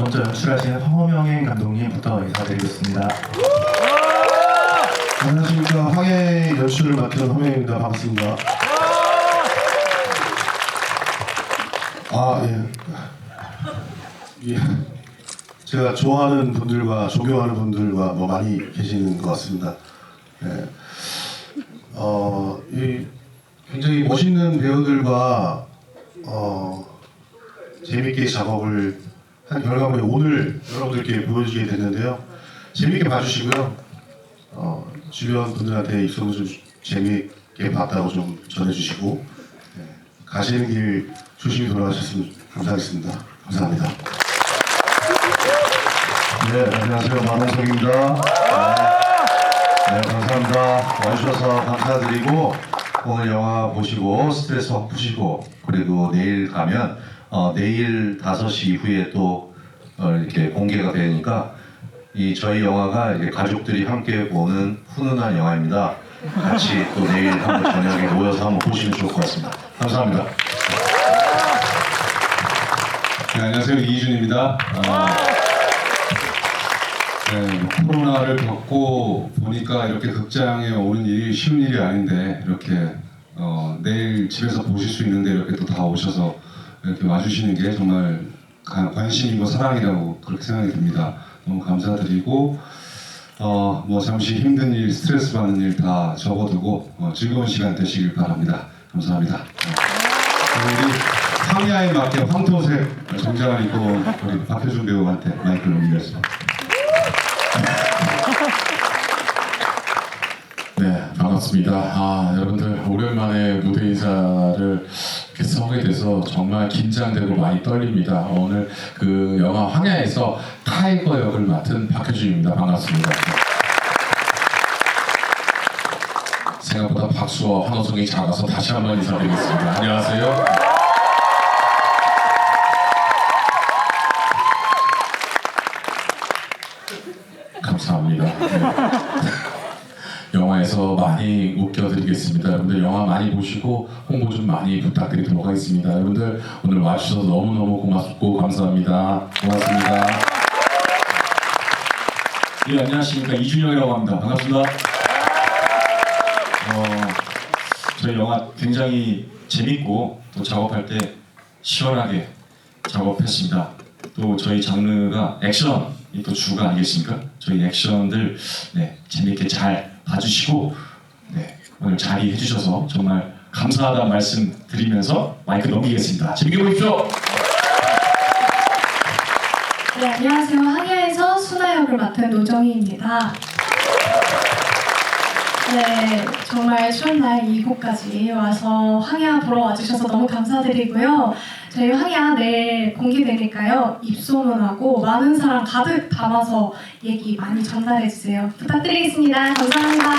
먼저 연출하신 황호명행 감독님부터 인사드리겠습니다. 안녕하십니까 황해 연출을 맡은 황해입니다 반갑습니다 아 예. 예. 제가 좋아하는 분들과 존경하는 분들과 뭐 많이 계시는 것 같습니다 예. 어, 이 굉장히 멋있는 배우들과 어, 재밌게 작업을 한 결과물이 오늘 여러분들께 보여주게 됐는데요 재밌게 봐주시고요 어, 주변 분들한테 입소문 좀 재미있게 봤다고 좀 전해주시고 네, 가시는 길 조심히 돌아가셨으면 감사하겠습니다. 감사합니다. 네, 안녕하세요. 만원석입니다. 네, 네, 감사합니다. 와주셔서 감사드리고 오늘 영화 보시고 스트레스 확 푸시고 그리고 내일 가면 어, 내일 5시 이후에 또 어, 이렇게 공개가 되니까 이 저희 영화가 이제 가족들이 함께 보는 훈훈한 영화입니다. 같이 또 내일 한번 저녁에 모여서 한번 보시면 좋을 것 같습니다. 감사합니다. 네, 안녕하세요 이준입니다. 아, 네, 코로나를 겪고 보니까 이렇게 극장에 오는 일이 쉬운 일이 아닌데 이렇게 어, 내일 집에서 보실 수 있는데 이렇게 또 다 오셔서 이렇게 와주시는 게 정말 가- 관심이고 사랑이라고 그렇게 생각이 듭니다. 너무 감사드리고 어, 뭐 잠시 힘든 일, 스트레스 받는 일 다 접어두고 어, 즐거운 시간 되시길 바랍니다. 감사합니다. 네. 우리 황야에 맞게 황토색 정장을 입고 우리 박효준 배우한테 마이크를 넘기겠습니다. 네, 반갑습니다. 아, 여러분들 오랜만에 무대 인사를 서게 돼서 정말 긴장되고 많이 떨립니다. 오늘 그 영화 황야에서 타이거 역을 맡은 박효준입니다. 반갑습니다. 생각보다 박수와 환호성이 작아서 다시 한번 인사드리겠습니다. 안녕하세요. 감사합니다. 네. 영화에서 많이 웃겨드리겠습니다. 여러분들 영화 많이 보시고 홍보 좀 많이 부탁드리도록 하겠습니다. 여러분들 오늘 와주셔서 너무너무 고맙고 감사합니다. 고맙습니다. 예, 안녕하십니까. 이준영이라고 합니다. 반갑습니다. 어, 저희 영화 굉장히 재밌고 또 작업할 때 시원하게 작업했습니다. 또 저희 장르가 액션이 또 주가 아니겠습니까? 저희 액션들 네, 재밌게 잘 봐주시고 네, 오늘 자리해 주셔서 정말 감사하다 말씀 드리면서 마이크 넘기겠습니다. 재밌게 보십시오. 네, 안녕하세요. 항야에서 수나 역을 맡은 노정희입니다. 네, 정말 추운 날 이곳까지 와서 항야 보러 와주셔서 너무 감사드리고요. 저희 항야 내일 공개되니까요. 입소문하고 많은 사랑 가득 담아서 얘기 많이 전달해주세요. 부탁드리겠습니다. 감사합니다.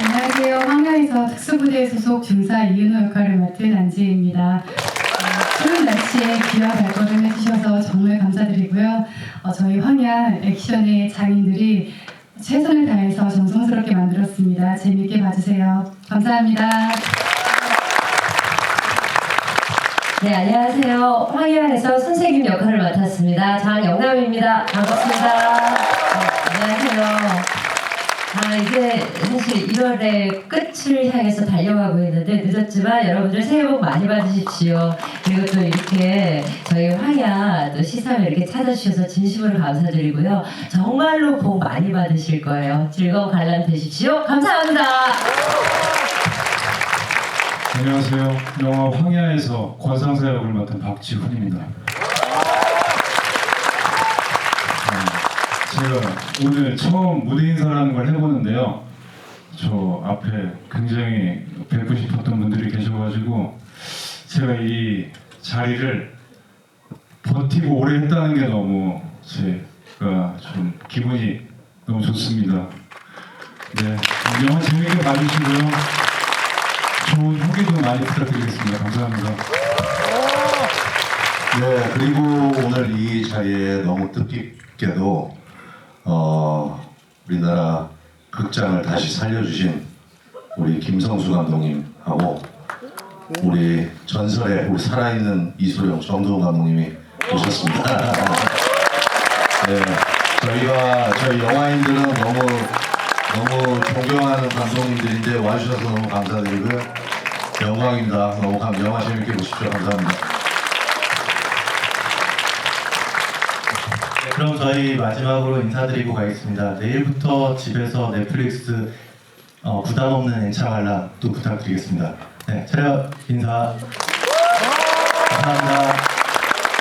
안녕하세요. 황야에서 특수부대 소속 중사 이은호 역할을 맡은 안지혜입니다. 어, 추운 날씨에 귀한 발걸음 해주셔서 정말 감사드리고요. 어, 저희 황야 액션의 장인들이 최선을 다해서 정성스럽게 만들었습니다. 재미있게 봐주세요. 감사합니다. 네, 안녕하세요. 황야에서 선생님 역할을 맡았습니다. 장영남입니다. 반갑습니다. 아, 이제 사실 1월의 끝을 향해서 달려가고 있는데 늦었지만 여러분들 새해 복 많이 받으십시오. 그리고 또 이렇게 저희 황야 또 시사회 이렇게 찾아주셔서 진심으로 감사드리고요. 정말로 복 많이 받으실 거예요. 즐거운 관람 되십시오. 감사합니다. 안녕하세요. 영화 황야에서 권상사 역을 맡은 박지훈입니다. 제가 오늘 처음 무대 인사라는 걸 해보는데요. 저 앞에 굉장히 뵙고 싶었던 분들이 계셔가지고 제가 이 자리를 버티고 오래 했다는 게 너무 제가 좀 기분이 너무 좋습니다. 네, 영화 재밌게 봐주시고요. 좋은 후기도 많이 부탁드리겠습니다. 감사합니다. 네, 그리고 오늘 이 자리에 너무 뜻깊게도 어, 우리나라 극장을 다시 살려주신 우리 김성수 감독님하고 우리 전설의 우리 살아있는 이소영 정도훈 감독님이 오셨습니다. 네, 저희가 저희 영화인들은 너무 너무 존경하는 감독님들인데 와주셔서 너무 감사드리고요. 영광입니다. 너무 감, 영화 재밌게 보십시오. 감사합니다. 그럼 저희 마지막으로 인사드리고 가겠습니다. 내일부터 집에서 넷플릭스 어, 부담 없는 엔차 관람 또 부탁드리겠습니다. 네, 차렷 인사. 감사합니다.